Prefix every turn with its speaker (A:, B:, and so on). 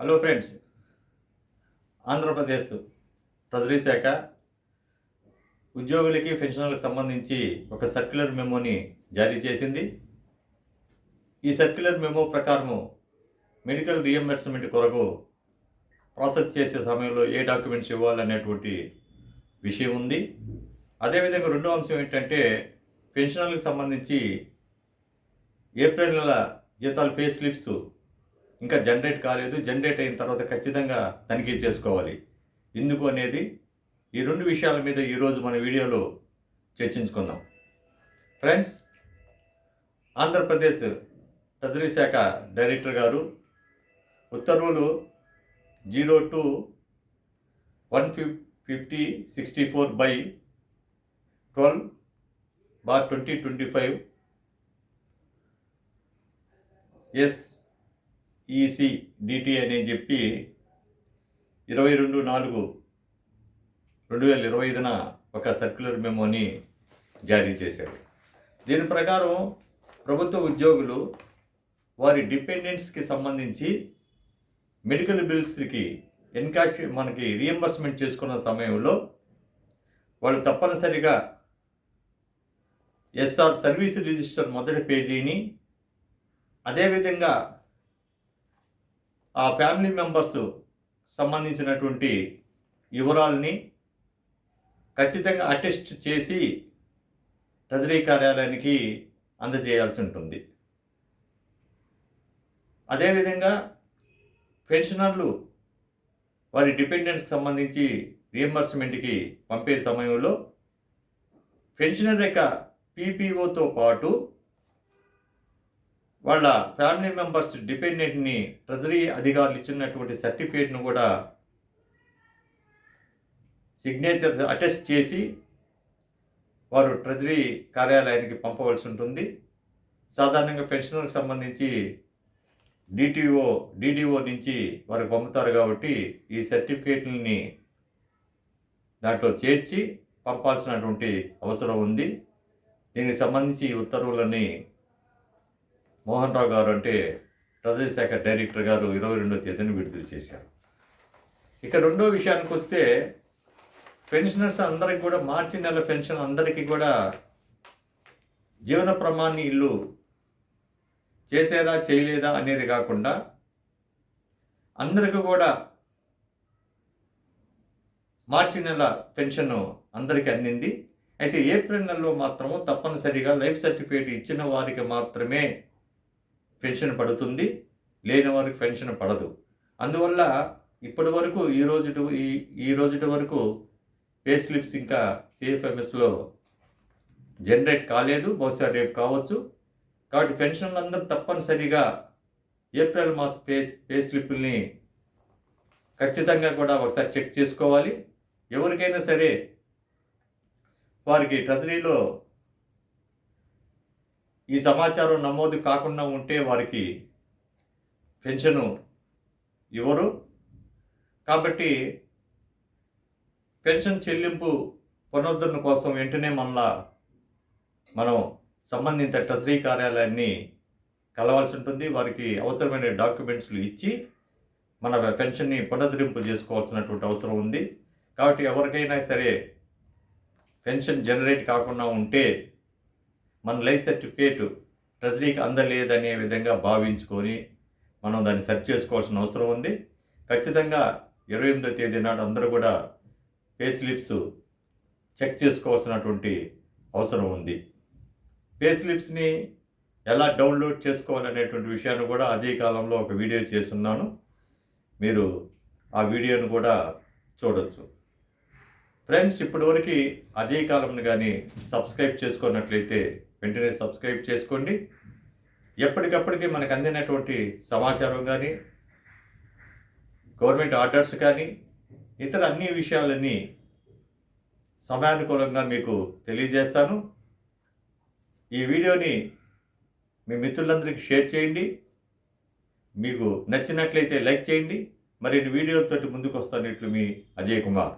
A: Hello friends. Andhra Pradesh treasury శాఖ ఉద్యోగులకి పెన్షన్లకు సంబంధించి ఒక సర్క్యులర్ మెమోని జారీ చేసింది. ఈ సర్క్యులర్ మెమో ప్రకారము మెడికల్ రియంబర్స్మెంట్ కొరకు ప్రాసెస్ చేసే సమయంలో ఏ డాక్యుమెంట్స్ ఇవ్వాలనేటువంటి విషయం ఉంది. అదేవిధంగా రెండో అంశం ఏంటంటే పెన్షనర్లకు సంబంధించి ఏప్రిల్ నెల జీతాలు పే స్లిప్స్ ఇంకా జనరేట్ కాలేదు. జనరేట్ అయిన తర్వాత ఖచ్చితంగా తనిఖీ చేసుకోవాలి. ఎందుకు అనేది ఈ రెండు విషయాల మీద ఈరోజు మన వీడియోలో చర్చించుకుందాం. ఫ్రెండ్స్ ఆంధ్రప్రదేశ్ ట్రెజరీ శాఖ డైరెక్టర్ గారు ఉత్తర్వులు zero two one fif fifty sixty four by twelve bar twenty twenty five. S EC DT అని చెప్పి ఇరవై రెండు నాలుగు రెండు వేల ఇరవై ఐదున ఒక సర్క్యులర్ మెమోని జారీ చేశారు. దీని ప్రకారం ప్రభుత్వ ఉద్యోగులు వారి డిపెండెంట్స్కి సంబంధించి మెడికల్ బిల్స్కి ఎన్కాష్ మనకి రియంబర్స్మెంట్ చేసుకున్న సమయంలో వాళ్ళు తప్పనిసరిగా ఎస్ఆర్ సర్వీస్ రిజిస్టర్ మొదటి పేజీని అదేవిధంగా ఆ ఫ్యామిలీ మెంబర్స్ సంబంధించినటువంటి వివరాలని ఖచ్చితంగా అటెస్ట్ చేసి ట్రెజరీ కార్యాలయానికి అందజేయాల్సి ఉంటుంది. అదేవిధంగా పెన్షనర్లు వారి డిపెండెంట్స్కి సంబంధించి రియంబర్స్మెంట్కి పంపే సమయంలో పెన్షనర్ యొక్క పీపీఓతో పాటు వాళ్ళ ఫ్యామిలీ మెంబర్స్ డిపెండెంట్ని ట్రెజరీ అధికారులు ఇచ్చినటువంటి సర్టిఫికేట్ను కూడా సిగ్నేచర్ అటెస్ట్ చేసి వారు ట్రెజరీ కార్యాలయానికి పంపవలసి ఉంటుంది. సాధారణంగా పెన్షనర్కి సంబంధించి డిటిఓ డిడిఓ నుంచి వారు పంపుతారు కాబట్టి ఈ సర్టిఫికేట్లని దాంట్లో చేర్చి పంపాల్సినటువంటి అవసరం ఉంది. దీనికి సంబంధించి ఉత్తర్వులని మోహన్ రావు గారు అంటే ట్రెజరీ శాఖ డైరెక్టర్ గారు ఇరవై రెండో తేదీని విడుదల చేశారు. ఇక రెండో విషయానికి వస్తే పెన్షనర్స్ అందరికి కూడా మార్చి నెల పెన్షన్ అందరికీ కూడా జీవన ప్రమాణి ఇల్లు చేసేదా చేయలేదా అనేది కాకుండా అందరికీ కూడా మార్చి నెల పెన్షన్ అందరికీ అందింది. అయితే ఏప్రిల్ నెలలో మాత్రము తప్పనిసరిగా లైఫ్ సర్టిఫికేట్ ఇచ్చిన వారికి మాత్రమే పెన్షన్ పడుతుంది లేని వారికి పెన్షన్ పడదు. అందువల్ల ఇప్పటి వరకు ఈ రోజు ఈ ఈ రోజుటి వరకు పే స్లిప్స్ ఇంకా సిఎఫ్ఎంఎస్లో జనరేట్ కాలేదు బహుశా రేపు కావచ్చు. కాబట్టి పెన్షన్లు అందరూ తప్పనిసరిగా ఏప్రిల్ మాస్ పే పే స్లిప్ని ఖచ్చితంగా కూడా ఒకసారి చెక్ చేసుకోవాలి. ఎవరికైనా సరే వారికి ట్రెజరీలో ఈ సమాచారం నమోదు కాకుండా ఉంటే వారికి పెన్షను ఇవ్వరు. కాబట్టి పెన్షన్ చెల్లింపు పునరుద్ధరణ కోసం వెంటనే మళ్ళా మనం సంబంధిత ట్రెజరీ కార్యాలయాన్ని కలవాల్సి ఉంటుంది. వారికి అవసరమైన డాక్యుమెంట్స్లు ఇచ్చి మన పెన్షన్ని పునరుద్ధరింపు చేసుకోవాల్సినటువంటి అవసరం ఉంది. కాబట్టి ఎవరికైనా సరే పెన్షన్ జనరేట్ కాకుండా ఉంటే మన లైఫ్ సర్టిఫికేట్ ట్రెజరీకి అందలేదనే విధంగా భావించుకొని మనం దాన్ని సెర్చ్ చేసుకోవాల్సిన అవసరం ఉంది. ఖచ్చితంగా ఇరవై ఎనిమిదో తేదీ నాడు అందరూ కూడా పే స్లిప్స్ చెక్ చేసుకోవాల్సినటువంటి అవసరం ఉంది. పే స్లిప్స్ని ఎలా డౌన్లోడ్ చేసుకోవాలనేటువంటి విషయాన్ని కూడా అదే కాలంలో ఒక వీడియో చేస్తున్నాను. మీరు ఆ వీడియోను కూడా చూడొచ్చు. ఫ్రెండ్స్ ఇప్పటివరకు అజయ్ కాలంను కానీ సబ్స్క్రైబ్ చేసుకున్నట్లయితే వెంటనే సబ్స్క్రైబ్ చేసుకోండి. ఎప్పటికప్పటికి మనకు అందినటువంటి సమాచారం కానీ గవర్నమెంట్ ఆర్డర్స్ కానీ ఇతర అన్ని విషయాలన్నీ సమయానుకూలంగా మీకు తెలియజేస్తాను. ఈ వీడియోని మీ మిత్రులందరికీ షేర్ చేయండి. మీకు నచ్చినట్లయితే లైక్ చేయండి. మరిన్ని వీడియోలతోటి ముందుకు వస్తాను ఇట్లు మీ అజయ్ కుమార్.